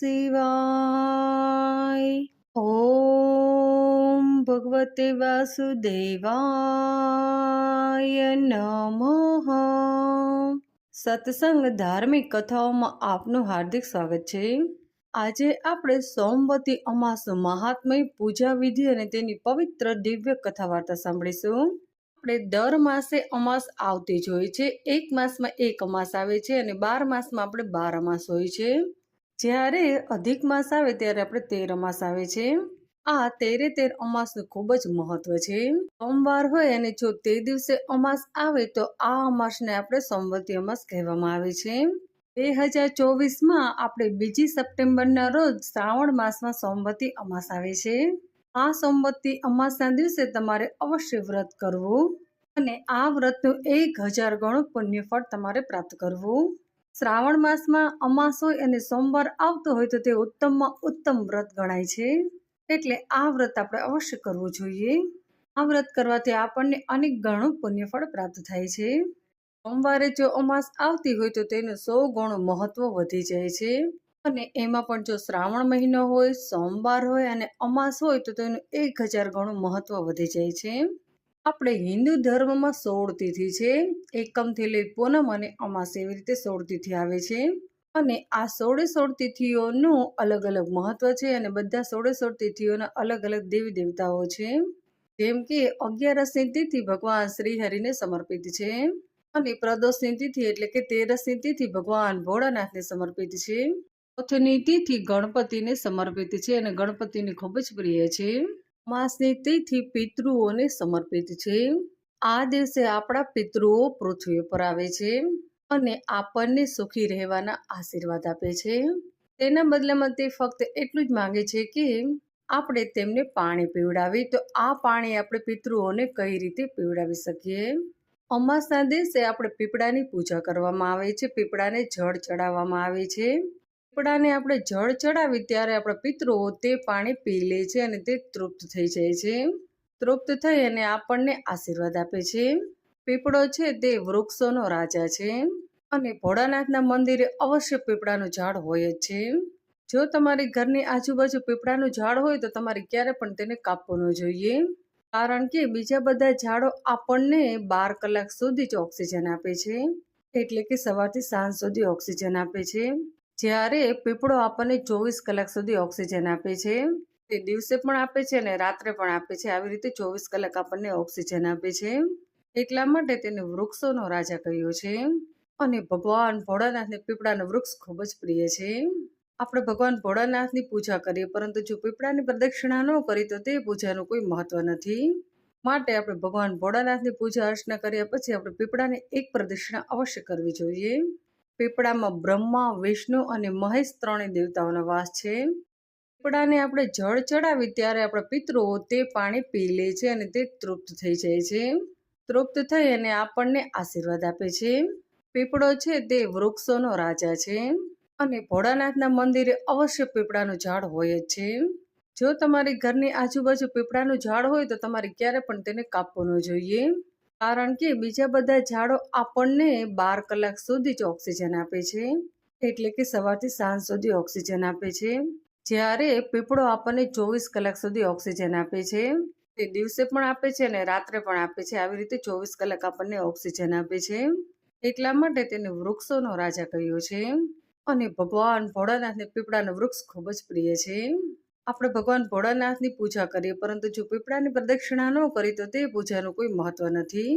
શિવાય. ઓમ ભગવતે વાસુદેવાય નમઃ. સત્સંગ ધાર્મિક કથાઓમાં આપનું હાર્દિક સ્વાગત છે. આજે આપણે સોમવતી અમાસ મહાત્મય પૂજા વિધિ અને તેની પવિત્ર દિવ્ય કથા વાર્તા સાંભળીશું. આપણે દર માસે અમાસ આવતી જ હોય છે. એક માસમાં એક અમાસ આવે છે અને બાર માસમાં આપણે બાર અમાસ હોય છે. જ્યારે અધિક માસ આવે ત્યારે આપણે તેર અમાસ આવે છે. આ તેરે તેર અમાસનું ખૂબ જ મહત્વ છે. સોમવાર હોય અને જો તે દિવસે અમાસ આવે તો આ અમાસને આપણે સોમવતી અમાસ કહેવામાં આવે છે. બે હજાર ચોવીસમાં આપણે બીજી સપ્ટેમ્બરના રોજ શ્રાવણ માસમાં સોમવતી અમાસ આવે છે. આ સોમવતી અમાસના દિવસે તમારે અવશ્ય વ્રત કરવું અને આ વ્રતનું એક હજાર ગણું પુણ્યફળ તમારે પ્રાપ્ત કરવું. શ્રાવણ માસમાં અમાસ હોય અને સોમવાર આવતો હોય તો તે ઉત્તમમાં ઉત્તમ વ્રત ગણાય છે. એટલે આ વ્રત આપણે અવશ્ય કરવું જોઈએ. આ વ્રત કરવાથી આપણને અનેક ગણું પુણ્યફળ પ્રાપ્ત થાય છે. સોમવારે જો અમાસ આવતી હોય તો તેનું સો ગણું મહત્વ વધી જાય છે. અને એમાં પણ જો શ્રાવણ મહિનો હોય, સોમવાર હોય અને અમાસ હોય તો તેનું એક હજાર ગણું મહત્વ વધી જાય છે. આપણે હિન્દુ ધર્મમાં સોળ તિથિ છે. એકમથી લઈ પૂનમ અને અમાસ એવી રીતે સોળ તિથિ આવે છે. અને આ સોળે સોળ તિથિઓનું અલગ અલગ મહત્વ છે અને બધા સોળે સોળ તિથિઓના અલગ અલગ દેવી દેવતાઓ છે. જેમ કે અગિયારસની તિથિ ભગવાન શ્રી હરિને સમર્પિત છે. અને પ્રદોષની તિથિ એટલે કે તેરસની તિથિ ભગવાન ભોળાનાથને સમર્પિત છે. ચોથની તિથિ ગણપતિને સમર્પિત છે અને ગણપતિને ખૂબ જ પ્રિય છે. માસની તિથિ પિતૃઓને સમર્પિત છે. આ દિવસે આપણા પિતૃઓ પૃથ્વી પર આવે છે અને આપણને સુખી રહેવાના આશીર્વાદ આપે છે. તેના બદલામાં તે ફક્ત એટલું જ માંગે છે કે આપણે તેમને પાણી પીવડાવી તો આ પાણી આપણે પિતૃઓને કઈ રીતે પીવડાવી શકીએ? અમાસના દિવસે આપણે પીપળાની પૂજા કરવામાં આવે છે. પીપળાને જળ ચડાવવામાં આવે છે. પીપળાને આપણે જળ ચડાવી ત્યારે આપણા પિતૃઓ તે પાણી પી લે છે અને તે તૃપ્ત થઈ જાય છે. તૃપ્ત થઈ અને આપણને આશીર્વાદ આપે છે. પીપળો છે તે વૃક્ષોનો રાજા છે અને ભોળાનાથના મંદિરે અવશ્ય પીપળાનું ઝાડ હોય જ છે. જો તમારી ઘરની આજુબાજુ પીપળાનું ઝાડ હોય તો તમારે ક્યારે પણ તેને કાપવું ન જોઈએ. કારણ કે બીજા બધા ઝાડો આપણને બાર કલાક સુધી જ ઓક્સિજન આપે છે. એટલે કે સવારથી સાંજ સુધી ઓક્સિજન આપે છે. જ્યારે પીપળો આપણને ચોવીસ કલાક સુધી ઓક્સિજન આપે છે, તે દિવસે પણ આપે છે અને રાત્રે પણ આપે છે. આવી રીતે ચોવીસ કલાક આપણને ઓક્સિજન આપે છે. એટલા માટે તેને વૃક્ષોનો રાજા કહ્યો છે. અને ભગવાન ભોળાનાથને પીપળાનું વૃક્ષ ખૂબ જ પ્રિય છે. આપણે ભગવાન ભોળાનાથની પૂજા કરીએ, પરંતુ જો પીપળાની પ્રદક્ષિણા ન કરી, તો તે પૂજાનું કોઈ મહત્વ નથી. માટે આપણે ભગવાન ભોળાનાથની પૂજા અર્ચના કર્યા પછી આપણે પીપળાની એક પ્રદક્ષિણા અવશ્ય કરવી જોઈએ. પીપળામાં બ્રહ્મા, વિષ્ણુ અને મહેશ ત્રણેય દેવતાઓનો વાસ છે. પીપળાને આપણે જળ ચડાવી ત્યારે આપણા પિતૃઓ તે પાણી પી લે છે અને તે તૃપ્ત થઈ જાય છે. તૃપ્ત થઈ અને આપણને આશીર્વાદ આપે છે. પીપળો છે તે વૃક્ષોનો રાજા છે અને ભોળાનાથના મંદિરે અવશ્ય પીપળાનું ઝાડ હોય જ છે. જો તમારી ઘરની આજુબાજુ પીપળાનું ઝાડ હોય તો તમારે ક્યારે પણ તેને કાપવું ન જોઈએ. કારણ કે બીજા બધા ઝાડો આપણને બાર કલાક સુધી જ ઓક્સિજન આપે છે. એટલે કે સવારથી સાંજ સુધી ઓક્સિજન આપે છે. જ્યારે પીપળો આપણને ચોવીસ કલાક સુધી ઓક્સિજન આપે છે. તે દિવસે પણ આપે છે અને રાત્રે પણ આપે છે. આવી રીતે ચોવીસ કલાક આપણને ઓક્સિજન આપે છે. એટલા માટે તેને વૃક્ષોનો રાજા કહ્યો છે. અને ભગવાન ભોળાનાથને પીપળાનું વૃક્ષ ખૂબ જ પ્રિય છે. આપણે ભગવાન ભોળાનાથની પૂજા કરીએ, પરંતુ જો પીપળાની પ્રદક્ષિણા ન કરી, તો તે પૂજાનું કોઈ મહત્વ નથી.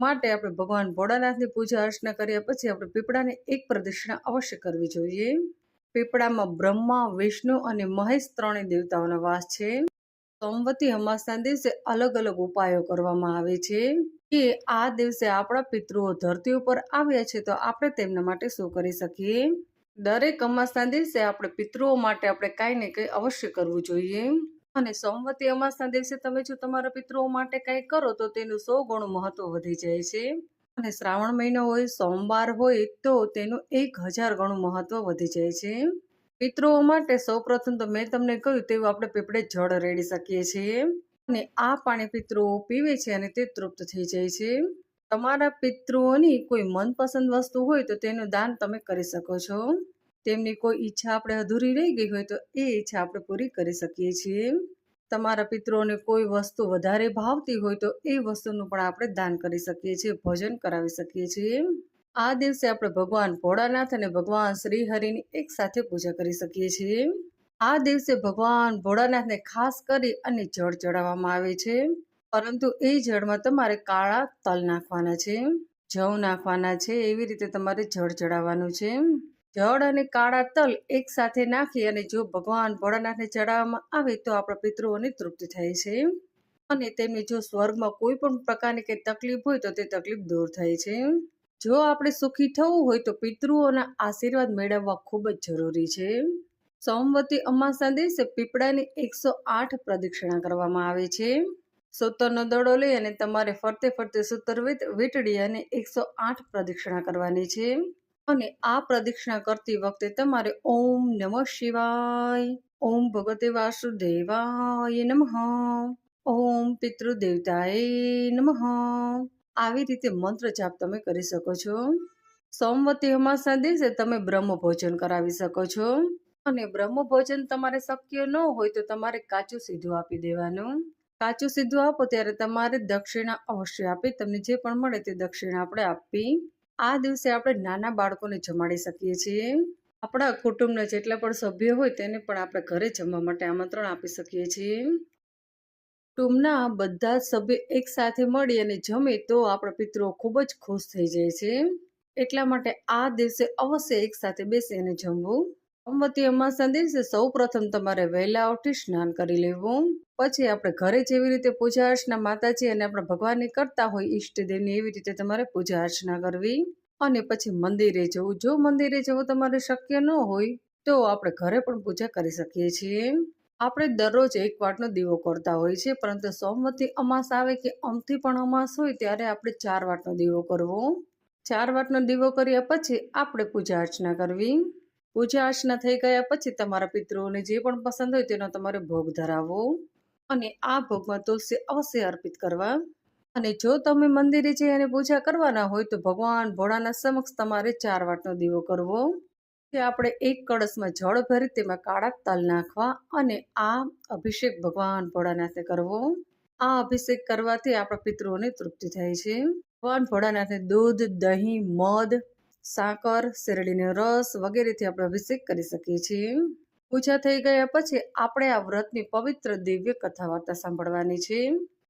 માટે આપણે ભગવાન ભોળાનાથની પૂજા અર્ચના કર્યા પછી આપણે પીપળાની એક પ્રદક્ષિણા અવશ્ય કરવી જોઈએ. પીપળામાં બ્રહ્મા, વિષ્ણુ અને મહેશ ત્રણેય દેવતાઓનો વાસ છે. સોમવતી અમાસના દિવસે અલગ અલગ ઉપાયો કરવામાં આવે છે. કે આ દિવસે આપણા પિતૃઓ ધરતી ઉપર આવ્યા છે, તો આપણે તેમના માટે શું કરી શકીએ? દરેક અમાસના દિવસે આપણે પિતૃઓ માટે આપણે કાંઈ ને કંઈ અવશ્ય કરવું જોઈએ. અને સોમવતી અમાસના દિવસે તમે જો તમારા પિતૃઓ માટે કંઈ કરો તો તેનું સો ગણું મહત્વ વધી જાય છે. અને શ્રાવણ મહિનો હોય, સોમવાર હોય તો તેનું એક હજાર ગણું મહત્વ વધી જાય છે. પિતૃઓ માટે સૌપ્રથમ તો મેં તમને કહ્યું તેવું આપણે પીપળે જળ રેડી શકીએ છીએ. અને આ પાણી પિતૃઓ પીવે છે અને તે તૃપ્ત થઈ જાય છે. તમારા પિતૃઓની કોઈ મનપસંદ વસ્તુ હોય તો તેનું દાન તમે કરી શકો છો. તેમની કોઈ ઈચ્છા આપણે અધૂરી રહી ગઈ હોય તો એ ઈચ્છા આપણે પૂરી કરી શકીએ છીએ. તમારા પિતૃઓને કોઈ વસ્તુ વધારે ભાવતી હોય તો એ વસ્તુનું પણ આપણે દાન કરી શકીએ છીએ, ભોજન કરાવી શકીએ છીએ. આ દિવસે આપણે ભગવાન ભોળાનાથ અને ભગવાન શ્રી હરિની એક સાથે પૂજા કરી શકીએ છીએ. આ દિવસે ભગવાન ભોળાનાથને ખાસ કરી અને જળ ચડાવવામાં આવે છે. પરંતુ એ જળમાં તમારે કાળા તલ નાખવાના છે, જવ નાખવાના છે, એવી રીતે તમારે જળ ચડાવવાનું છે. જળ અને કાળા તલ એક સાથે નાખી અને જો ભગવાન ભોળાનાથને ચડાવવામાં આવે તો આપણા પિતૃઓની તૃપ્તિ થાય છે. અને તેમને જો સ્વર્ગમાં કોઈ પણ પ્રકારની કંઈ તકલીફ હોય તો તે તકલીફ દૂર થાય છે. જો આપણે સુખી થવું હોય તો પિતૃઓના આશીર્વાદ મેળવવા ખૂબ જ જરૂરી છે. સોમવતી અમાસના દિવસે પીપળાની એકસો આઠ પ્રદક્ષિણા કરવામાં આવે છે. સૂતરનો દડો લઈ અને તમારે ફરતે ફરતે સૂતર વીંટળી અને એકસો આઠ પ્રદક્ષિણા કરવાની છે. અને આ પ્રદક્ષિણા કરતી વખતે તમારે ઓમ નમઃ શિવાય, ઓમ ભગવતે વાસુદેવાય નમઃ, ઓમ પિતૃદેવતાય નમઃ. આવી રીતે મંત્ર જાપ તમે કરી શકો છો. સોમવતી અમાસના દિવસે તમે બ્રહ્મ ભોજન કરાવી શકો છો. અને બ્રહ્મ ભોજન તમારે શક્ય ન હોય તો તમારે કાચું સીધું આપી દેવાનું. કાચું સીધું આપો ત્યારે તમારે દક્ષિણા અવશ્ય આપી, તમને જે પણ મળે તે દક્ષિણા આપણે આપવી આ દિવસે આપણે નાના બાળકોને જમાડી શકીએ છીએ. આપણા કુટુંબના જેટલા પણ સભ્યો હોય તેને પણ આપણે ઘરે જમવા માટે આમંત્રણ આપી શકીએ છીએ. કુટુંબના બધા સભ્યો એકસાથે મળી અને જમે તો આપણા પિતૃઓ ખૂબ જ ખુશ થઈ જાય છે. એટલા માટે આ દિવસે અવશ્ય એક સાથે બેસીને જમવું. સોમવતી અમાસના દિવસે સૌ પ્રથમ તમારે વહેલા ઉઠી સ્નાન કરી લેવું. પછી આપણે ઘરે જેવી રીતે પૂજા અર્ચના માતાજી અને આપણા ભગવાનની કરતા હોય ઈષ્ટદેવની એવી રીતે તમારે પૂજા અર્ચના કરવી. અને પછી મંદિરે જવું. જો મંદિરે જવું તમારે શક્ય ન હોય, તો આપણે ઘરે પણ પૂજા કરી શકીએ છીએ. આપણે દરરોજ એક વાટનો દીવો કરતા હોય છે, પરંતુ સોમવતી અમાસ આવે કે અમથી પણ અમાસ હોય, ત્યારે આપણે ચાર વાટનો દીવો કરવો. ચાર વાટનો દીવો કર્યા પછી આપણે પૂજા અર્ચના કરવી. પૂજા અર્ચના થઈ ગયા પછી તમારા પિતૃઓને જે પણ પસંદ હોય તેનો તમારે ભોગ ધરાવવો અને આ ભોગમાં તુલસી અવશ્ય અર્પિત કરવા. અને જો તમે મંદિરે જઈ અને પૂજા કરવાના હોય તો ભગવાન ભોળાના સમક્ષ તમારે ચાર વાટનો દીવો કરવો. તે આપણે એક કળશમાં જળ ભરી તેમાં કાળા તલ નાખવા અને આ અભિષેક ભગવાન ભોળાનાથે કરવો. આ અભિષેક કરવાથી આપણા પિતૃઓને તૃપ્તિ થાય છે. ભગવાન ભોળાનાથે દૂધ, દહીં, મધ સાકર, શેરડીનો રસ વગેરેથી આપણે અભિષેક કરી શકીએ છીએ. પૂજા થઈ ગયા પછી આપણે આ વ્રતની પવિત્ર દિવ્ય કથા વાર્તા સાંભળવાની છે.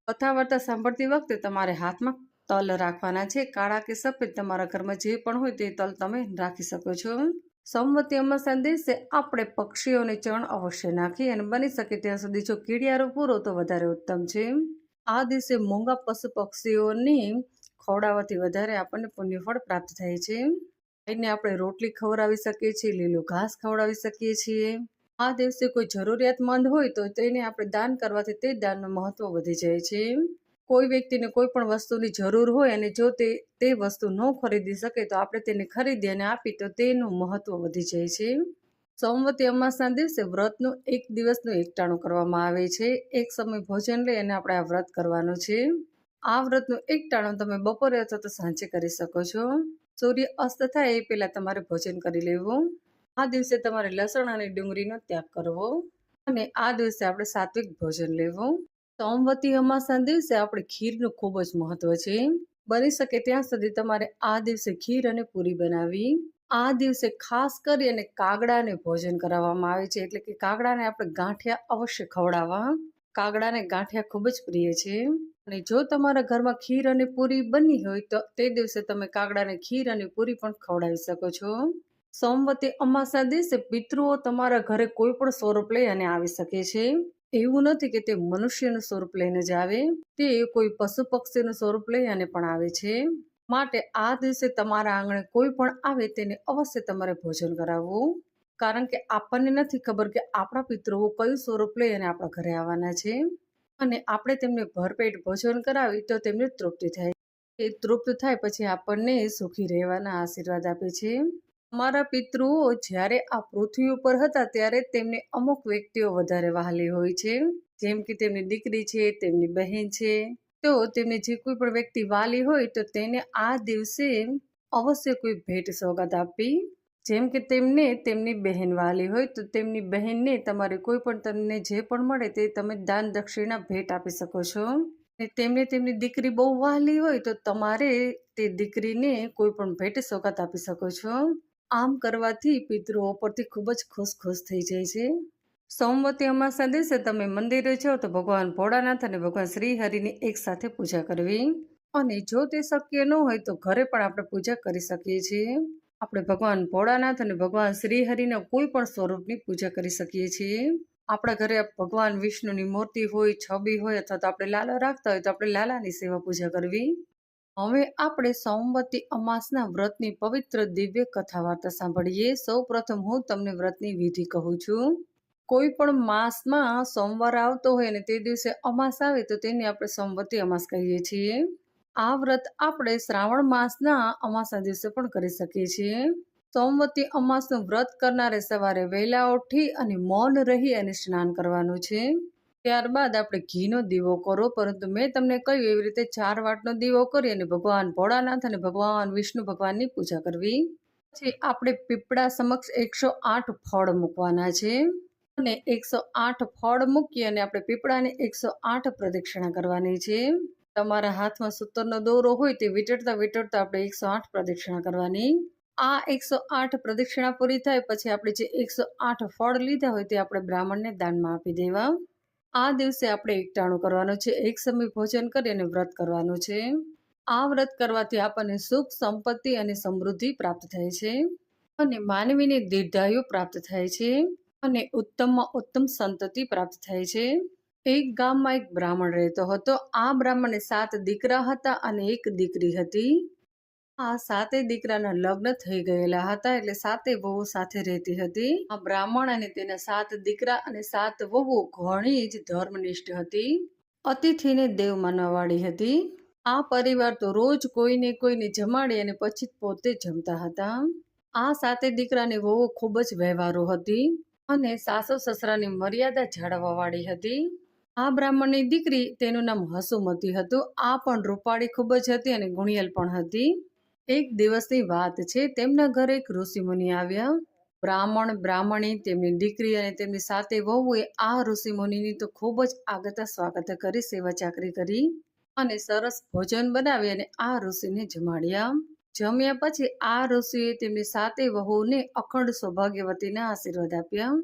કથા વાર્તા સાંભળતી વખતે તમારે હાથમાં તલ રાખવાના છે. કાળા કે સફેદ તમારા ઘરમાં જે પણ હોય તે તલ તમે રાખી શકો છો. સોમવતી અમાસના દિવસે આપણે પક્ષીઓને ચણ અવશ્ય નાખી અને બની શકે ત્યાં સુધી જો કીડિયારો પૂરો તો વધારે ઉત્તમ છે. આ દિવસે મોંઘા પશુ પક્ષીઓને ખવડાવવાથી વધારે આપણને પુણ્યફળ પ્રાપ્ત થાય છે. એને આપણે રોટલી ખવડાવી શકીએ છીએ, લીલું ઘાસ ખવડાવી શકીએ છીએ. આ દિવસે કોઈ જરૂરિયાતમંદ હોય તો તેને આપણે દાન કરવાથી તે દાનનું મહત્વ વધી જાય છે. કોઈ વ્યક્તિને કોઈ પણ વસ્તુની જરૂર હોય અને જો તે તે વસ્તુ ન ખરીદી શકે તો આપણે તેને ખરીદી અને આપી તો તેનું મહત્વ વધી જાય છે. સોમવતી અમાસના દિવસે વ્રતનું એક દિવસનું એકટાણું કરવામાં આવે છે. એક સમય ભોજન લઈ અને આપણે આ વ્રત કરવાનું છે. આ વ્રતનું એક ટાણું તમે બપોરે અથવા તો સાંજે કરી શકો છો. સૂર્ય અસ્ત થાય એ પહેલાં તમારે ભોજન કરી લેવું. આ દિવસે તમારે લસણ અને ડુંગળીનો ત્યાગ કરવો. અને આ દિવસે આપણે સાત્વિક ભોજન લેવું. સોમવતી અમાસના દિવસે આપણે ખીરનું ખૂબ જ મહત્વ છે. બની શકે ત્યાં સુધી તમારે આ દિવસે ખીર અને પૂરી બનાવી. આ દિવસે ખાસ કરી અને કાગડાને ભોજન કરાવવામાં આવે છે. એટલે કે કાગડાને આપણે ગાંઠિયા અવશ્ય ખવડાવવા. કાગડાને ગાંઠિયા ખૂબ જ પ્રિય છે. અને જો તમારા ઘરમાં ખીર અને પૂરી બની હોય તો તે દિવસે તમે કાગડાને ખીર અને પૂરી પણ ખવડાવી શકો છો. સોમવતી અમાસના દિવસે પિતૃઓ તમારા ઘરે કોઈ પણ સ્વરૂપ લઈ અને આવી શકે છે. એવું નથી કે તે મનુષ્યનું સ્વરૂપ લઈને જ આવે. તે કોઈ પશુ પક્ષીનું સ્વરૂપ લઈ અને પણ આવે છે. માટે આ દિવસે તમારા આંગણે કોઈ પણ આવે તેને અવશ્ય તમારે ભોજન કરાવવું. કારણ કે આપણને નથી ખબર કે આપણા પિતૃઓ કયું સ્વરૂપ લઈ અને આપણા ઘરે આવવાના છે. અને આપણે તેમને ભરપેટ ભોજન કરાવી તો તેમને તૃપ્તિ થાય. એ તૃપ્ત થાય પછી આપણને સુખી રહેવાના આશીર્વાદ આપે છે. અમારા પિતૃઓ, જ્યારે આ પૃથ્વી ઉપર હતા ત્યારે તેમને અમુક વ્યક્તિઓ વધારે વહાલી હોય છે. જેમ કે તેમની દીકરી છે, તેમની બહેન છે. તો તેમને જે કોઈ પણ વ્યક્તિ વાલી હોય તો તેને આ દિવસે અવશ્ય કોઈ ભેટ સોગાદ આપવી જેમ કે તેમને તેમની બહેન વાલી હોય, તો તેમની બહેનને તમારે કોઈ પણ તમને જે પણ મળે તે તમે દાન દક્ષિણા ભેટ આપી શકો છો. ને તેમને તેમની દીકરી બહુ વાલી હોય, તો તમારે તે દીકરીને કોઈ પણ ભેટ સોગાત આપી શકો છો. આમ કરવાથી પિતૃઓ પરથી ખૂબ જ ખુશ ખુશ થઈ જાય છે. સોમવતી અમાસના દિવસે તમે મંદિરે જાઓ, તો ભગવાન ભોળાનાથ અને ભગવાન શ્રીહરિની એકસાથે પૂજા કરવી. અને જો તે શક્ય ન હોય, તો ઘરે પણ આપણે પૂજા કરી શકીએ છીએ. આપણે ભગવાન ભોળાનાથ અને ભગવાન શ્રીહરિના કોઈ પણ સ્વરૂપની પૂજા કરી શકીએ છીએ. આપણા ઘરે ભગવાન વિષ્ણુની મૂર્તિ હોય, છબી હોય અથવા તો આપણે લાલા રાખતા હોય તો આપણે લાલાની સેવા પૂજા કરવી. હવે આપણે સોમવતી અમાસના વ્રતની પવિત્ર દિવ્ય કથા વાર્તા સાંભળીએ. સૌ પ્રથમ હું તમને વ્રતની વિધિ કહું છું. કોઈ પણ માસમાં સોમવાર આવતો હોય અને તે દિવસે અમાસ આવે તો તેને આપણે સોમવતી અમાસ કહીએ છીએ. આ વ્રત આપણે શ્રાવણ માસના અમાસના દિવસે પણ કરી શકીએ છીએ. સોમવતી અમાસનું વ્રત કરનારે સવારે વહેલા ઉઠી અને મૌન રહી અને સ્નાન કરવાનું છે. ત્યારબાદ આપણે ઘીનો દીવો કરો, પરંતુ મેં તમને કહ્યું એવી રીતે ચાર વાટનો દીવો કરી અને ભગવાન ભોળાનાથ અને ભગવાન વિષ્ણુ ભગવાનની પૂજા કરવી. પછી આપણે પીપળા સમક્ષ એકસો આઠ ફળ મૂકવાના છે. અને એકસો આઠ ફળ મૂકી અને આપણે પીપળાને એકસો આઠ પ્રદક્ષિણા કરવાની છે. તમારા હાથમાં સૂતરનો દોરો હોય તે વીંટળતા વીંટળતા આપણે એકસો આઠ પ્રદક્ષિણા કરવાની. આ એકસો આઠ પ્રદક્ષિણા પૂરી થાય પછી આપણે જે એકસો આઠ ફળ લીધા હોય તે આપણે બ્રાહ્મણને દાનમાં આપી દેવા. આ દિવસે આપણે એકટાણું કરવાનું છે, એક સમય ભોજન કરી અને વ્રત કરવાનું છે. આ વ્રત કરવાથી આપણને સુખ, સંપત્તિ અને સમૃદ્ધિ પ્રાપ્ત થાય છે. અને માનવીને દીર્ઘાયુ પ્રાપ્ત થાય છે અને ઉત્તમમાં ઉત્તમ સંતતિ પ્રાપ્ત થાય છે. એક ગામમાં એક બ્રાહ્મણ રહેતો હતો. આ બ્રાહ્મણને સાત દીકરા હતા અને એક દીકરી હતી. આ સાતે દીકરાના લગ્ન થઈ ગયેલા હતા એટલે સાતે વહુ સાથે રહેતી હતી. આ બ્રાહ્મણ અને તેના સાત દીકરા અને સાત વહુ ઘણી જ ધર્મનિષ્ઠ હતી. અતિથિને દેવ માનવાવાળી હતી. આ પરિવાર તો રોજ કોઈને કોઈને જમાડી અને પછી પોતે જમતા હતા. આ સાતે દીકરાની વહુ ખૂબ જ વ્યવહારો હતી અને સાસુ સસરાની મર્યાદા જાળવવાવાળી હતી. આ બ્રાહ્મણની દીકરી તેનું નામ હસુમતી હતું. આ પણ રૂપાળી ખૂબ જ હતી અને ગુણિયલ પણ હતી. એક દિવસની વાત છે, તેમના ઘરે એક ઋષિમુનિ આવ્યા. બ્રાહ્મણ, બ્રાહ્મણી, તેમની દીકરી અને તેમની સાથે વહુએ આ ઋષિમુનિની તો ખૂબ જ આગતા સ્વાગત કરી, સેવા ચાકરી કરી અને સરસ ભોજન બનાવી અને આ ઋષિને જમાડ્યા. જમ્યા પછી આ ઋષિએ તેમની સાથે વહુને અખંડ સૌભાગ્યવતીના આશીર્વાદ આપ્યા.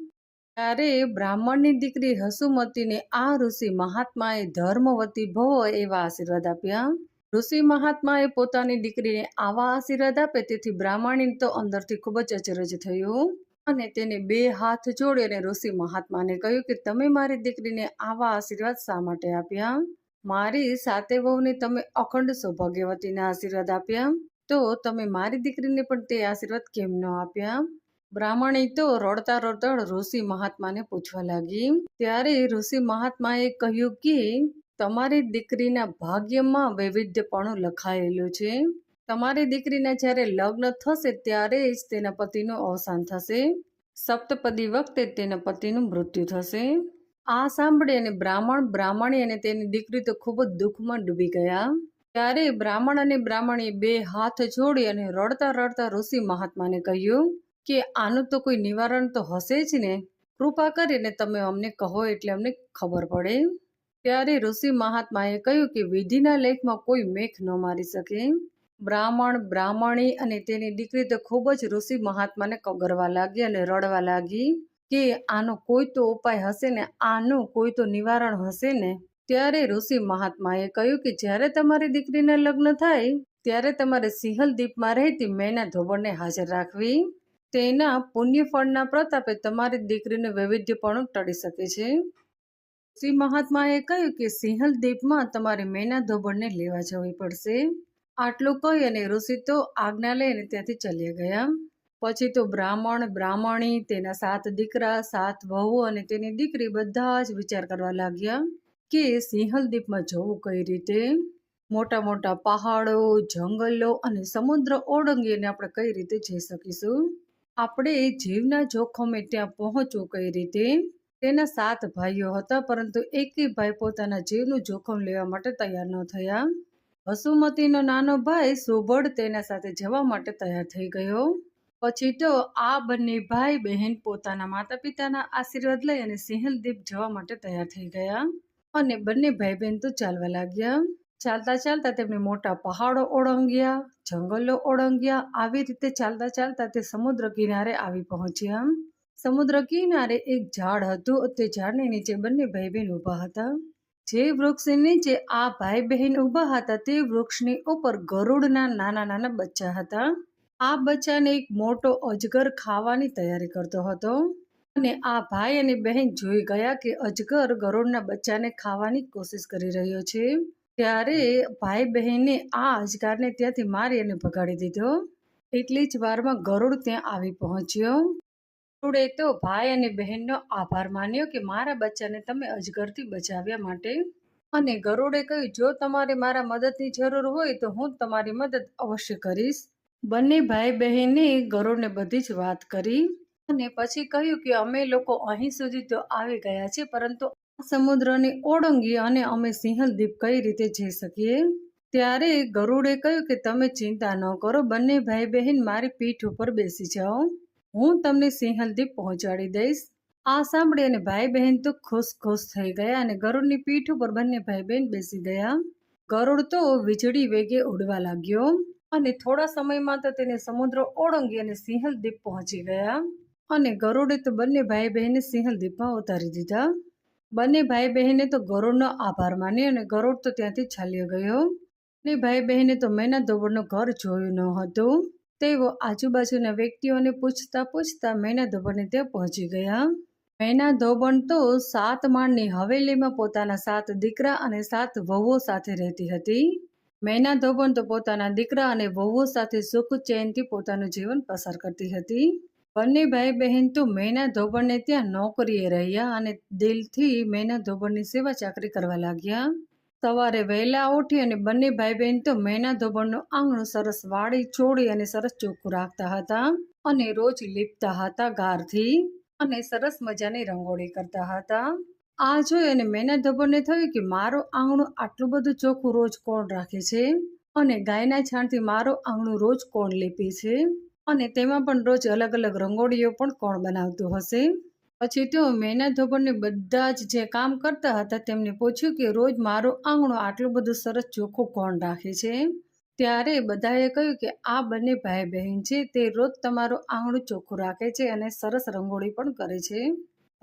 ત્યારે બ્રાહ્મણની દીકરી હસુમતીને આ ઋષિ મહાત્માએ ધર્મવતી ભવો એવા આશીર્વાદ આપ્યા. ઋષિ મહાત્માએ પોતાની દીકરીને આવા આશીર્વાદ આપે, તેથી બ્રાહ્મણી તો અંદરથી ખૂબ જ અચરજ થયું. અને તેને બે હાથ જોડી અને ઋષિ મહાત્માને કહ્યું કે, તમે મારી દીકરીને આવા આશીર્વાદ શા માટે આપ્યા? મારી સાતે વહુને તમે અખંડ સૌભાગ્યવતીના આશીર્વાદ આપ્યા. તો તમે મારી દીકરીને પણ તે આશીર્વાદ કેમ ન આપ્યા? બ્રાહ્મણી તો રડતા રડતા ઋષિ મહાત્માને પૂછવા લાગી. ત્યારે ઋષિ મહાત્માએ કહ્યું કે, તમારી દીકરીના ભાગ્યમાં વૈવિધ્યપણું લખાયેલું છે. તમારી દીકરીના જ્યારે લગ્ન થશે ત્યારે જ તેના પતિનું અવસાન થશે. સપ્તપદી વખતે તેના પતિનું મૃત્યુ થશે. આ સાંભળી અને બ્રાહ્મણ, બ્રાહ્મણી અને તેની દીકરી તો ખૂબ જ દુઃખમાં ડૂબી ગયા. ત્યારે બ્રાહ્મણ અને બ્રાહ્મણીએ બે હાથ જોડી અને રડતા રડતા ઋષિ મહાત્માને કહ્યું કે આનું તો કોઈ નિવારણ તો હશે જ ને? કૃપા કરીને તમે અમને કહો એટલે અમને ખબર પડે. ત્યારે ઋષિ મહાત્માએ કહ્યું કે વિધિના લેખમાં કોઈ મેઘ ન મારી શકે. બ્રાહ્મણ, બ્રાહ્મણી અને તેની દીકરી તો ખૂબ જ ઋષિ મહાત્માને કગરવા લાગી અને રડવા લાગી કે આનો કોઈ તો ઉપાય હશે ને? આનું કોઈ તો નિવારણ હશે ને? ત્યારે ઋષિ મહાત્માએ કહ્યું કે જ્યારે તમારી દીકરીના લગ્ન થાય, ત્યારે તમારે સિંહલ દીપમાં રહેતી મેના ધોબણને હાજર રાખવી. તેના પુણ્યફળના પ્રતાપે તમારી દીકરીને વૈવિધ્ય પણ ટળી શકે છે. શ્રી મહાત્માએ કહ્યું કે સિંહલ દ્વીપમાં તમારે મેના ધોબણને લેવા જવી પડશે. આટલું કહી અને ઋષિ તો આજ્ઞા લઈને ત્યાંથી ચાલ્યા ગયા. પછી તો બ્રાહ્મણ, બ્રાહ્મણી, તેના સાત દીકરા, સાત વહુ અને તેની દીકરી બધા જ વિચાર કરવા લાગ્યા કે સિંહલ દ્વીપમાં જવું કઈ રીતે? મોટા મોટા પહાડો, જંગલો અને સમુદ્ર ઓળંગીને આપણે કઈ રીતે જઈ શકીશું? આપણે જીવના જોખમે ત્યાં પહોંચવું કઈ રીતે? તેના સાત ભાઈઓ હતા, પરંતુ એકેય ભાઈ પોતાના જીવનું જોખમ લેવા માટે તૈયાર ન થયા. વસુમતીનો નાનો ભાઈ સુબળ તેના સાથે જવા માટે તૈયાર થઈ ગયો. પછી તો આ બંને ભાઈ બહેન પોતાના માતા પિતાના આશીર્વાદ લઈ અને સિંહલદીપ જવા માટે તૈયાર થઈ ગયા. અને બંને ભાઈ બહેન તો ચાલવા લાગ્યા. ચાલતા ચાલતા તેમને મોટા પહાડો ઓળંગ્યા. જંગલો ઓળંગ્યા, આવી રીતે ચાલતા ચાલતા તે સમુદ્ર કિનારે આવી પહોંચ્યા સમુદ્ર કિનારે એક ઝાડ હતું, તે ઝાડની નીચે બંને ભાઈ બહેન ઊભા હતા. જે વૃક્ષની નીચે આ ભાઈ બહેન ઊભા હતા, તે વૃક્ષની ઉપર ગરુડના નાના નાના બચ્ચા હતા. આ બચ્ચાને એક મોટો અજગર ખાવાની તૈયારી કરતો હતો. અને આ ભાઈ અને બહેન જોઈ ગયા કે અજગર ગરુડના બચ્ચાને ખાવાની કોશિશ કરી રહ્યો છે. ત્યારે ભાઈ બહેને આ અજગારને ત્યાંથી મારી અને ભગાડી દીધો. એટલી જ વારમાં ગરુડ ત્યાં આવી પહોંચ્યો. ગરુડે તો ભાઈ અને બહેનનો આભાર માન્યો કે મારા બચ્ચાને તમે અજગરથી બચાવ્યા માટે. અને ગરુડે કહ્યું, જો તમારે મારા મદદની જરૂર હોય તો હું તમારી મદદ અવશ્ય કરીશ. બંને ભાઈ બહેને ગરુડને બધી જ વાત કરી અને પછી કહ્યું કે, અમે લોકો અહીં સુધી તો આવી ગયા છે પરંતુ સમુદ્રને ઓળંગી અને અમે સિંહલ દ્વીપ કઈ રીતે જઈ શકીએ? ત્યારે ગરુડે કહ્યું કે તમે ચિંતા ન કરો, બંને ભાઈ બહેન મારી પીઠ ઉપર બેસી જાઓ. હું તમને સિંહલ દ્વીપ પહોંચાડી દઈશ. આ સાંભળી અને ભાઈ બહેન તો ખુશ ખુશ થઈ ગયા અને ગરુડની પીઠ ઉપર બંને ભાઈ બહેન બેસી ગયા. ગરુડ તો વીજળી વેગે ઉડવા લાગ્યો અને થોડા સમયમાં તો તેને સમુદ્ર ઓળંગી અને સિંહલ દ્વીપ પહોંચી ગયા. અને ગરુડે તો બંને ભાઈ બહેને સિંહલ દ્વીપમાં ઉતારી દીધા. બંને ભાઈ બહેને તો ગરોડનો આભાર માન્યો અને ગરોડ તો ત્યાંથી ચાલ્યો ગયો. ને ભાઈ બહેને તો મેના ધોબણનું ઘર જોયું ન હતું. તેઓ આજુબાજુના વ્યક્તિઓને પૂછતા પૂછતા મેના ધોબણને ત્યાં પહોંચી ગયા. મેના ધોબણ તો સાત માળની હવેલીમાં પોતાના સાત દીકરા અને સાત વહુઓ સાથે રહેતી હતી. મેના ધોબણ તો પોતાના દીકરા અને વહુઓ સાથે સુખ, ચેનથી પોતાનું જીવન પસાર કરતી હતી. બંને ભાઈ બહેન તો મેના ધોબણને ત્યાં નોકરીએ રહ્યા અને દિલથી મેના ધોબણની સેવા ચાકરી કરવા લાગ્યા. સવારે વહેલા ઉઠી અને બંને ભાઈ બહેન તો મેના ધોબણનું આંગણું સરસ વાળી, ચોળી અને સરસ ચોખ્ખું રાખતા હતા અને રોજ લીપતા હતા ગારથી અને સરસ મજાની રંગોળી કરતા હતા. આ જોઈ અને મેના ધોબણને થયું કે મારું આંગણું આટલું બધું ચોખ્ખું રોજ કોણ રાખે છે? અને ગાયના છાણથી મારું આંગણું રોજ કોણ લીપે છે? અને તેમાં પણ રોજ અલગ અલગ રંગોળીઓ પણ કોણ બનાવતું હશે? પછી તેઓ મેના ધોબણને બધા જ જે કામ કરતા હતા તેમને પૂછ્યું કે રોજ મારું આંગણું આટલું બધું સરસ ચોખ્ખું કોણ રાખે છે? ત્યારે બધાએ કહ્યું કે આ બંને ભાઈ બહેન છે, તે રોજ તમારું આંગણું ચોખ્ખું રાખે છે અને સરસ રંગોળી પણ કરે છે.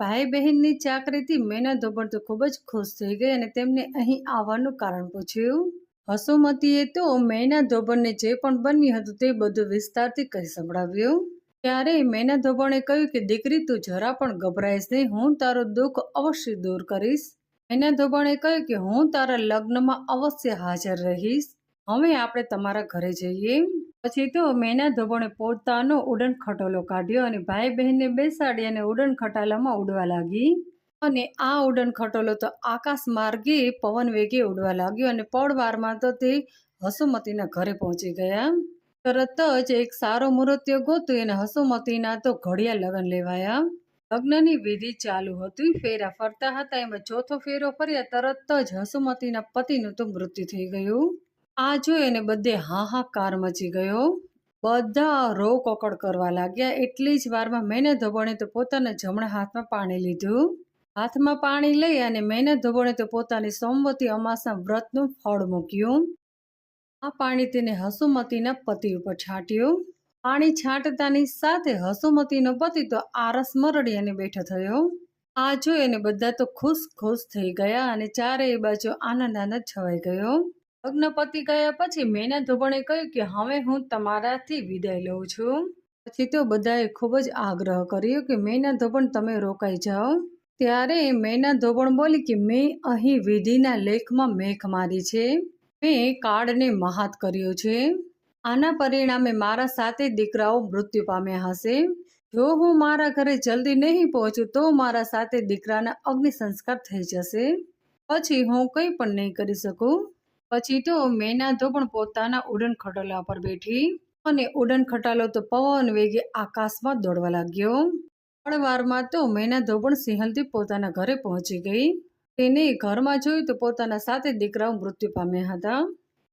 ભાઈ બહેનની ચાકરીથી મેના ધોબણ તો ખૂબ જ ખુશ થઈ ગઈ અને તેમને અહીં આવવાનું કારણ પૂછ્યું. હસુમતીએ તો મેના ધોબણને જે પણ બન્યું હતું તે બધું વિસ્તારથી કહી સંભળાવ્યું. ત્યારે મેના ધોબણે કહ્યું કે, દીકરી, તું જરા પણ ગભરાઈશ નહીં. હું તારું દુઃખ અવશ્ય દૂર કરીશ. મેના ધોબણે કહ્યું કે, હું તારા લગ્નમાં અવશ્ય હાજર રહીશ. હવે આપણે તમારા ઘરે જઈએ. પછી તો મેના ધોબણે પોતાનો ઉડન ખટોલો કાઢ્યો અને ભાઈ બહેનને બેસાડી અને ઉડન ખટાલામાં ઉડવા લાગી. અને આ ઉડન ખટોલો તો આકાશ માર્ગે પવન વેગે ઉડવા લાગ્યો અને પળવારમાં તો તે હસુમતીના ઘરે પહોંચી ગયા. તરત જ એક સારો મુહૂર્ત્ય ગોતું અને હસુમતીના તો ઘડિયા લગ્ન લેવાયા. લગ્નની વિધિ ચાલુ હતી, ફેરા ફરતા હતા, એમાં ચોથો ફેરો ફર્યા, તરત જ હસુમતીના પતિનું તો મૃત્યુ થઈ ગયું. આ જોઈ અને બધે હાહાકાર મચી ગયો. બધા રો કોકડ કરવા લાગ્યા, એટલી જ વારમાં મેને ધોબણે તો પોતાના જમણા હાથમાં પાણી લીધું. હાથમાં પાણી લઈ અને મહેનત ધોબણે તો પોતાની સોમવતી અમાસના વ્રતનું ફળ મૂક્યું. આ પાણી તેને હસુમતીના પતિ ઉપર છાંટ્યું. પાણી છાંટતાની સાથે હસુમતીનો પતિ તો આરસ મરડી અને બેઠો થયો. આ જોઈ અને બધા તો ખુશ ખુશ થઈ ગયા અને ચારેય બાજુ આનંદ આનંદ છવાઈ ગયો. લગ્ન પતિ ગયા પછી મેના ધોબણે કહ્યું કે હવે હું તમારાથી વિદાય લઉં છું. પછી તો બધાએ ખૂબ જ આગ્રહ કર્યો કે મેના ધોબણ તમે રોકાઈ જાઓ. ત્યારે મેના ધોબણ બોલી કે, મેં અહીં વિધિના લેખમાં મેઘ મારી છે. મેં કાળને મહાત કર્યો છે. આના પરિણામે મારા સાતે દીકરાઓ મૃત્યુ પામ્યા હશે. જો હું મારા ઘરે જલ્દી નહીં પહોંચું, તો મારા સાતે દીકરાના અગ્નિ સંસ્કાર થઈ જશે. પછી હું કંઈ પણ નહીં કરી શકું. પછી તો મેના ધોબણ પોતાના ઉડન ખટોલા પર બેઠી અને ઉડન ખટાલો તો પવન વેગે આકાશમાં દોડવા લાગ્યો. વારમાં તો મેના ધોબણ સિંહલથી પોતાના ઘરે પહોંચી ગઈ. તેને ઘરમાં જોયું તો પોતાના સાતે દીકરાઓ મૃત્યુ પામ્યા હતા.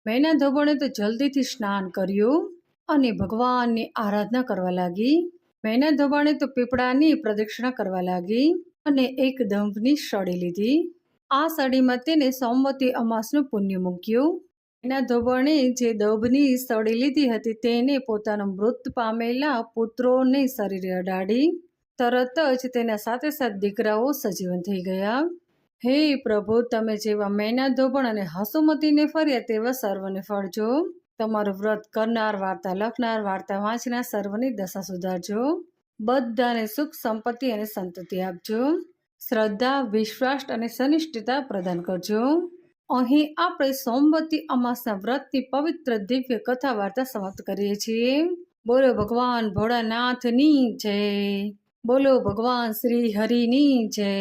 મેના ધોબણે તો જલ્દીથી સ્નાન કર્યું અને ભગવાનની આરાધના કરવા લાગી. મેના ધોબાણે તો પીપળાની પ્રદક્ષિણા કરવા લાગી અને એક દંભની સડી લીધી. આ સડીમાં તેને સોમવતી અમાસનું પુણ્ય મૂક્યું. એના ધોબણે જે દંભની સડી લીધી હતી તેને પોતાના મૃત પામેલા પુત્રોને શરીરે અડાડી. તરત જ તેના સાથે સાથે દીકરાઓ સજીવન થઈ ગયા. હે પ્રભુ, તમે જેવા મેના ધોબણ અને હસુમતીને ફર્યા તેવા સર્વને ફળજો. તમારું વ્રત કરનાર, વાર્તા લખનાર, વાર્તા વાંચનાર સર્વની દશા સુધારજો. બધાને સુખ, સંપત્તિ અને સંતતિ આપજો. શ્રદ્ધા, વિશ્વાસ અને સનિષ્ઠતા પ્રદાન કરજો. અહીં આપણે સોમવતી અમાસના વ્રતની પવિત્ર દિવ્ય કથા વાર્તા સમાપ્ત કરીએ છીએ. બોલો ભગવાન ભોળાનાથની જય. બોલો ભગવાન શ્રી હરિની જય.